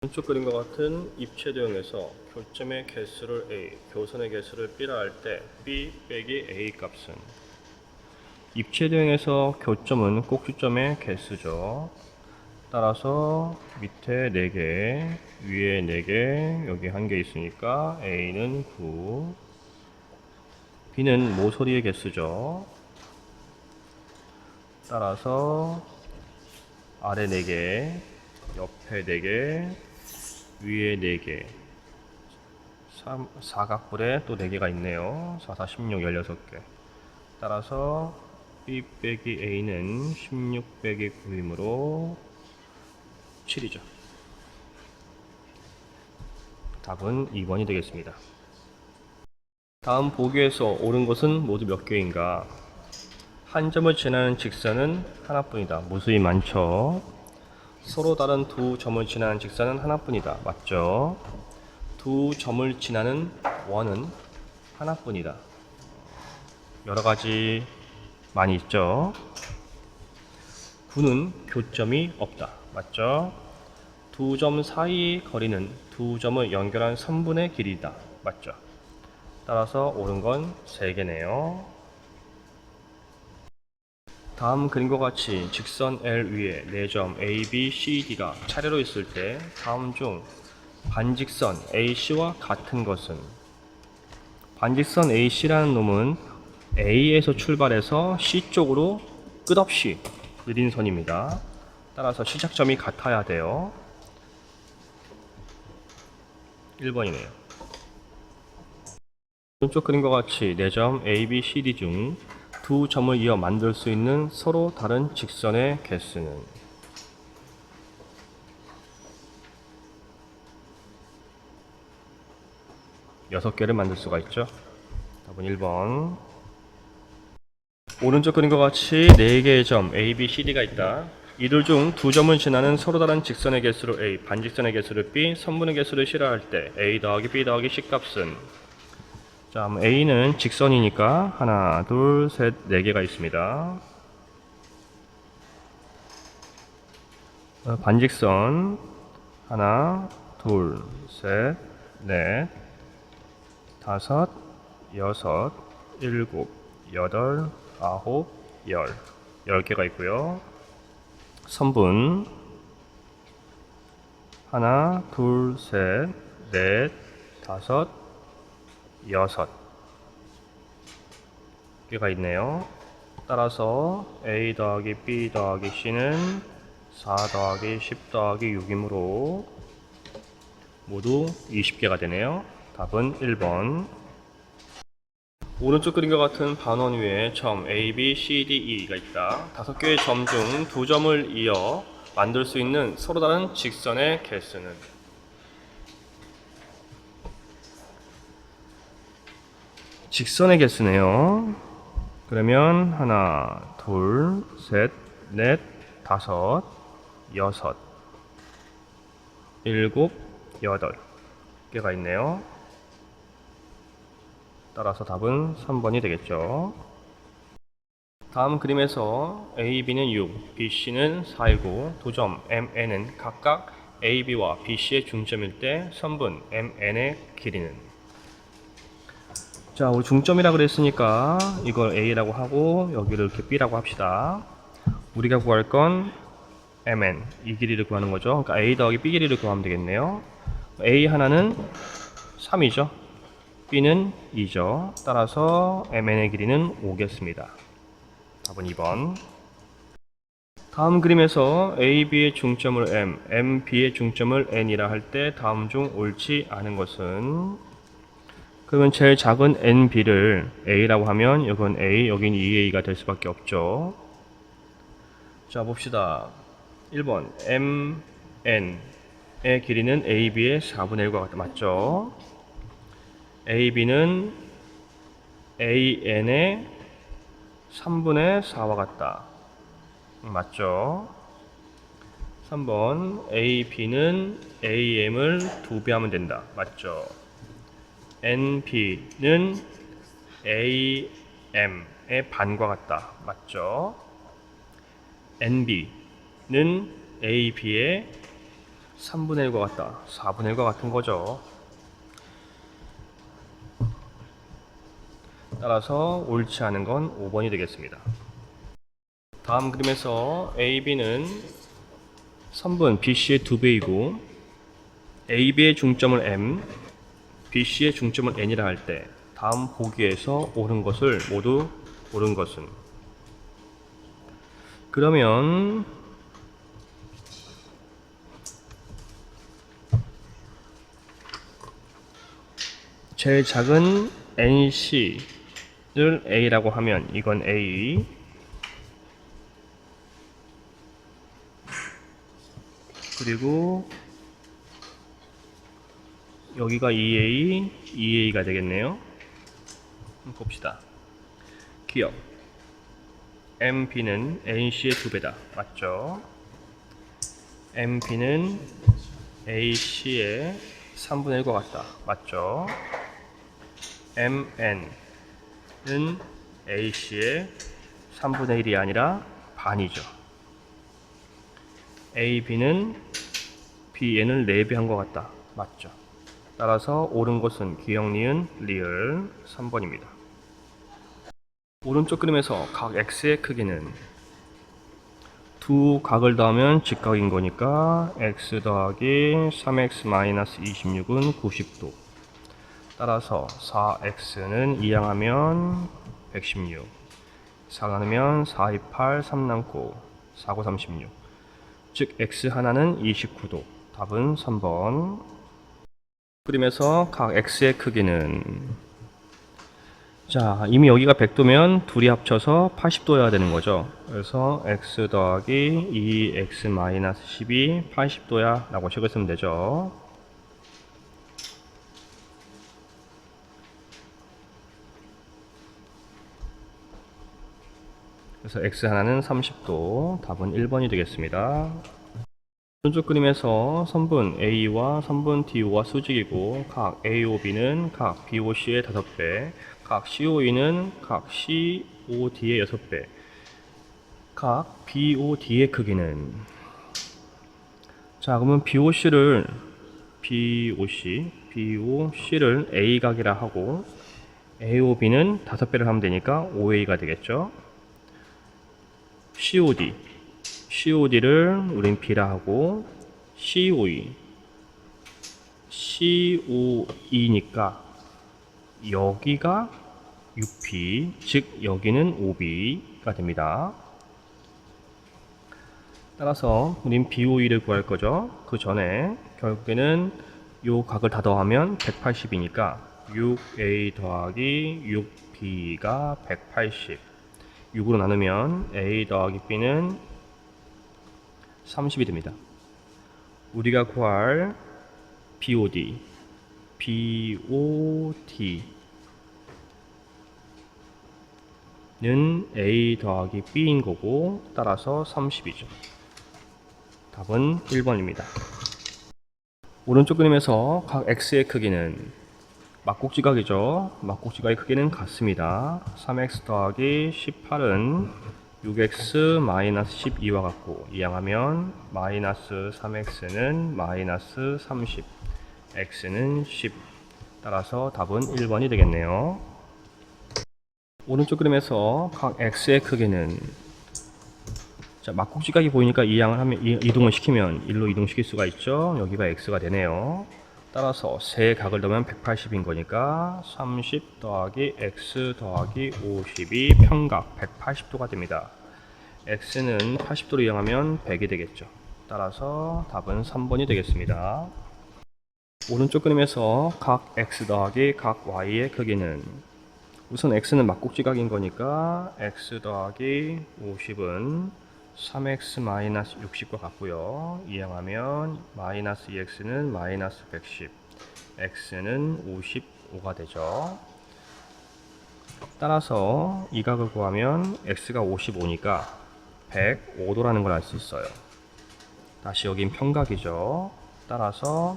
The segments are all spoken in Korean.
왼쪽 그림과 같은 입체 도형에서 교점의 개수를 a, 교선의 개수를 b라 할 때 b 빼기 a 값은 입체 도형에서 교점은 꼭지점의 개수죠. 따라서 밑에 4개, 위에 4개, 여기 한개 있으니까 a는 9, b는 모서리의 개수죠. 따라서 아래 4개, 옆에 4개, 위에 4개, 삼- 사각뿔에 또 4개가 있네요. 4, 4, 16, 16개. 따라서 B 빼기 A는 16 빼기 9이므로 7이죠. 답은 2번이 되겠습니다. 다음 보기에서 옳은 것은 모두 몇 개인가? 한 점을 지나는 직선은 하나뿐이다. 무수히 많죠. 서로 다른 두 점을 지나는 직선은 하나뿐이다. 맞죠? 두 점을 지나는 원은 하나뿐이다. 여러 가지 많이 있죠. 9는 교점이 없다. 맞죠? 두 점 사이의 거리는 두 점을 연결한 선분의 길이다. 맞죠? 따라서 옳은 건 3개네요. 다음 그림과 같이 직선 L 위에 4점 A, B, C, D가 차례로 있을 때 다음 중 반직선 AC와 같은 것은 반직선 AC라는 놈은 A에서 출발해서 C 쪽으로 끝없이 느린 선입니다. 따라서 시작점이 같아야 돼요. 1번이네요. 오른쪽 그림과 같이 4점 A, B, C, D 중 두 점을 이어 만들 수 있는 서로 다른 직선의 개수는 여섯 개를 만들 수가 있죠. 답은 1번. 오른쪽 그림과 같이 4개의 점 A, B, C, D가 있다. 이들 중 두 점을 지나는 서로 다른 직선의 개수를 A, 반직선의 개수를 B, 선분의 개수를 실화할 때 A 더하기 B 더하기 C 값은 자, A는 직선이니까 하나, 둘, 셋, 네 개가 있습니다. 어, 반직선 하나, 둘, 셋, 넷, 다섯, 여섯, 일곱, 여덟, 아홉, 열, 열 개가 있고요. 선분 하나, 둘, 셋, 넷, 다섯, 여섯 개가 있네요. 따라서 A 더하기 B 더하기 C는 4 더하기 10 더하기 6이므로 모두 20개가 되네요. 답은 1번. 오른쪽 그림과 같은 반원 위에 점 A, B, C, D, E가 있다. 다섯 개의 점 중 두 점을 이어 만들 수 있는 서로 다른 직선의 개수는 직선의 개수네요. 그러면 하나, 둘, 셋, 넷, 다섯, 여섯, 일곱, 여덟 개가 있네요. 따라서 답은 3번이 되겠죠. 다음 그림에서 A, B는 6, B, C는 4이고 도점 MN은 각각 A, B와 B, C의 중점일 때 선분 MN의 길이는 자, 우리 중점이라 그랬으니까 이걸 A라고 하고 여기를 이렇게 B라고 합시다. 우리가 구할 건 MN 이 길이를 구하는 거죠. 그러니까 A 더하기 B 길이를 구하면 되겠네요. A 하나는 3이죠. B는 2죠. 따라서 MN의 길이는 5겠습니다. 답은 2번. 다음 그림에서 A, B의 중점을 M, M, B의 중점을 N이라 할 때 다음 중 옳지 않은 것은 그러면 제일 작은 NB를 A라고 하면 이건 A, 여긴 2A가 될 수밖에 없죠. 자, 봅시다. 1번 MN의 길이는 AB의 4분의 1과 같다. 맞죠? AB는 AN의 3분의 4와 같다. 음, 맞죠? 3번 AB는 AM을 2배 하면 된다. 맞죠? NP는 AM의 반과 같다. 맞죠? NB는 AB의 3분의 1과 같다. 4분의 1과 같은 거죠. 따라서 옳지 않은 건 5번이 되겠습니다. 다음 그림에서 AB는 선분 BC의 2배이고 AB의 중점을 M, BC의 중점을 N이라 할 때 다음 보기에서 옳은 것을 모두 옳은 것은. 그러면 제일 작은 NC를 A라고 하면 이건 A. 그리고 여기가 EA, EA가 되겠네요. 봅시다. 기억. MB는 NC의 두 배다. 맞죠? MB는 AC의 3분의 1과 같다. 맞죠? MN은 AC의 3분의 1이 아니라 반이죠. AB는 BN을 4배 한 것 같다. 맞죠? 따라서 옳은 것은 기억, 니은, 리을 3번입니다. 오른쪽 그림에서 각 X의 크기는 두 각을 더하면 직각인 거니까 X 더하기 3X 마이너스 26은 90도. 따라서 4X는 2양하면 116. 4 나누면 4, 2, 8, 3 남고 4, 9, 36. 즉 X 하나는 29도. 답은 3번. 그림에서 각 x의 크기는 자 이미 여기가 100도면 둘이 합쳐서 80도여야 되는 거죠. 그래서 x 더하기 2x 마이너스 10이 80도야 라고 적었으면 되죠. 그래서 x 하나는 30도 답은 1번이 되겠습니다 오른쪽 그림에서 선분 A와 선분 DO가 수직이고 각 AOB는 각 BOC의 5배, 각 COE는 각 COD의 6배, 각 BOD의 크기는. 자 그러면 BOC를 BOC, BOC를 A각이라 하고 AOB는 5배를 하면 되니까 5A가 되겠죠? COD COD를 우린 B라 하고 COE COE니까 여기가 UP 즉 여기는 OB가 됩니다. 따라서 우린 BOE를 구할 거죠. 그 전에 결국에는 요 각을 다 더하면 180이니까 6A 더하기 6B가 180 6으로 나누면 A 더하기 B는 30이 됩니다. 우리가 구할 BOD, BOD는 A 더하기 B인 거고 따라서 30이죠. 답은 1번입니다. 오른쪽 그림에서 각 X의 크기는 막국지각이죠. 막국지각의 크기는 같습니다. 3X 더하기 18은 6x 마이너스 12와 같고 이항하면 마이너스 3x는 마이너스 30 x는 10 따라서 답은 1번이 되겠네요. 오른쪽 그림에서 각 x의 크기는 자 막국지각이 보이니까 이항을 하면 이- 이동을 시키면 1로 이동시킬 수가 있죠? 여기가 x가 되네요 따라서 세 각을 더하면 180인 거니까 30 더하기 x 더하기 50이 평각 180도가 됩니다. x는 80도로 이용하면 100이 되겠죠. 따라서 답은 3번이 되겠습니다. 오른쪽 그림에서 각 x 더하기 각 y의 크기는 우선 x는 막국지각인 거니까 x 더하기 50은 3x 마이너스 60과 같고요. 이항하면 마이너스 2x는 마이너스 110, x는 55가 되죠. 따라서 이 각을 구하면 x가 55니까 105도라는 걸 알 수 있어요. 다시 여긴 평각이죠. 따라서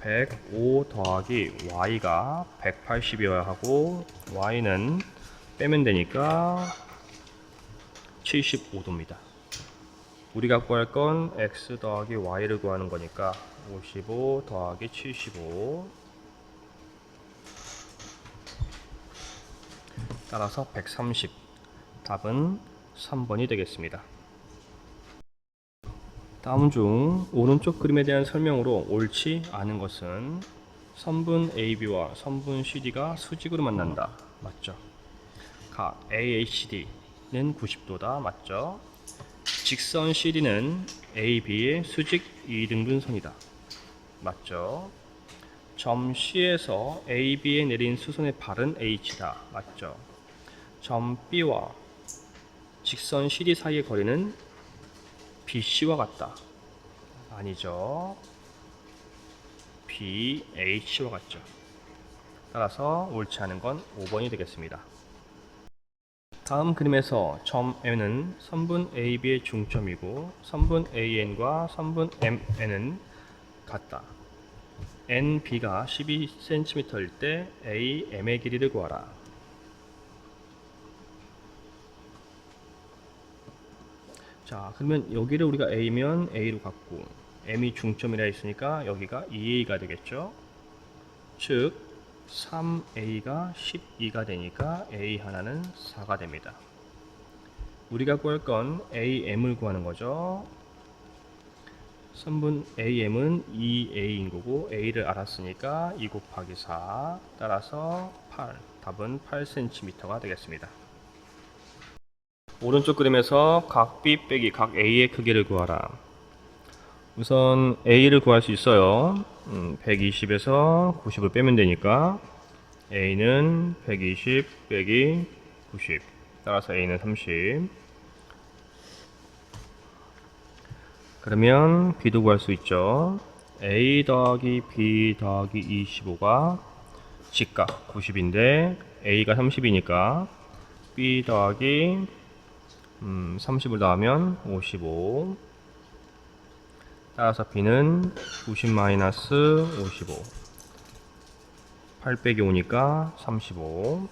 105 더하기 y가 180이어야 하고 y는 빼면 되니까 75도입니다. 우리가 구할 건 x 더하기 y를 구하는 거니까 55 더하기 75 따라서 130 답은 3번이 되겠습니다. 다음 중 오른쪽 그림에 대한 설명으로 옳지 않은 것은 선분 AB와 선분 CD가 수직으로 만난다. 맞죠? 각 AHD는 90도다. 맞죠? 직선 CD는 AB의 수직 2등분선이다. 맞죠? 점 C에서 AB에 내린 수선의 발은 H다. 맞죠? 점 B와 직선 CD 사이의 거리는 BC와 같다. 아니죠. BH와 같죠. 따라서 옳지 않은 건 5번이 되겠습니다. 다음 그림에서 점 M은 선분 AB의 중점이고 선분 AN과 선분 MN은 같다. NB가 12cm일 때 AM의 길이를 구하라. 자, 그러면 여기를 우리가 A면 A로 갖고 M이 중점이라 했으니까 여기가 2A가 되겠죠. 즉 3A가 12가 되니까 A 하나는 4가 됩니다. 우리가 구할 건 AM을 구하는 거죠. 선분 AM은 2A인 거고 A를 알았으니까 2 곱하기 4 따라서 8 답은 8cm가 되겠습니다. 오른쪽 그림에서 각 B 빼기 각 A의 크기를 구하라. 우선 A를 구할 수 있어요. 음, 120에서 90을 빼면 되니까 A는 120 빼기 90 따라서 A는 30 그러면 B도 구할 수 있죠. A 더하기 B 더하기 25가 직각 90인데 A가 30이니까 B 더하기 음, 30을 더하면 55 따라서 B는 90 마이너스 55 8 빼기 5니까 35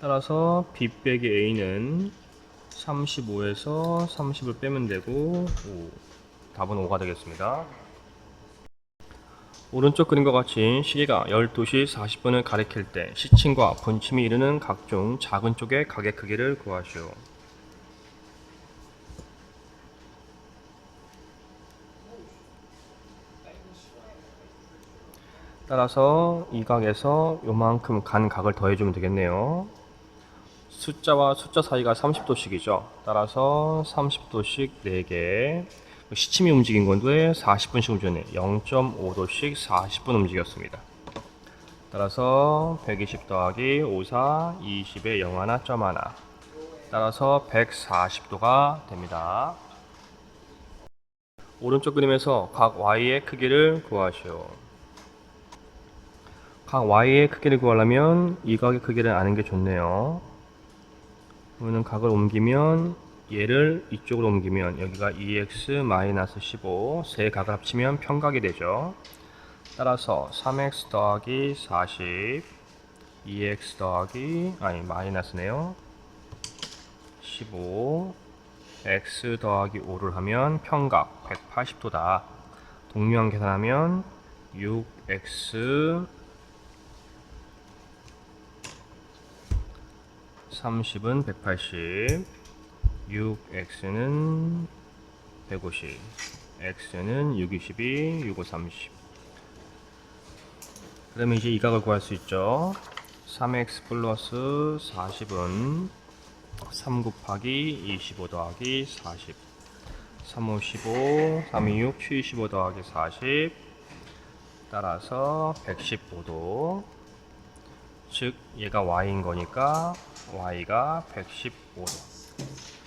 따라서 B 빼기 A는 35에서 30을 빼면 되고 5. 답은 5가 되겠습니다. 오른쪽 그림과 같이 시계가 12시 40분을 가리킬 때 시침과 분침이 이르는 각종 작은 쪽의 가게 크기를 구하시오. 따라서 이 각에서 요만큼 간 각을 더해주면 되겠네요. 숫자와 숫자 사이가 30도씩이죠. 따라서 30도씩 4개. 시침이 움직인 건데 40분씩 움직였네. 0.5도씩 40분 움직였습니다. 따라서 120 더하기 54, 20에 0 하나, 점 하나. 따라서 140도가 됩니다. 오른쪽 그림에서 각 y의 크기를 구하시오. 각 y의 크기를 구하려면 이 각의 크기를 아는 게 좋네요. 그러면 각을 옮기면 얘를 이쪽으로 옮기면 여기가 2x-15 세 각을 합치면 평각이 되죠. 따라서 3x 더하기 40 2x 더하기 아니 마이너스네요. 15 x 더하기 5를 하면 평각 180도다. 동류항 계산하면 6x 30은 180, 6x는 150, x는 622, 65, 30. 그러면 이제 이 각을 구할 수 있죠. 3x 플러스 40은 3 곱하기 25 더하기 40. 3, 5, 15, 3, 2, 6, 75 더하기 40. 따라서 115도. 즉 얘가 y인 거니까 y가 115도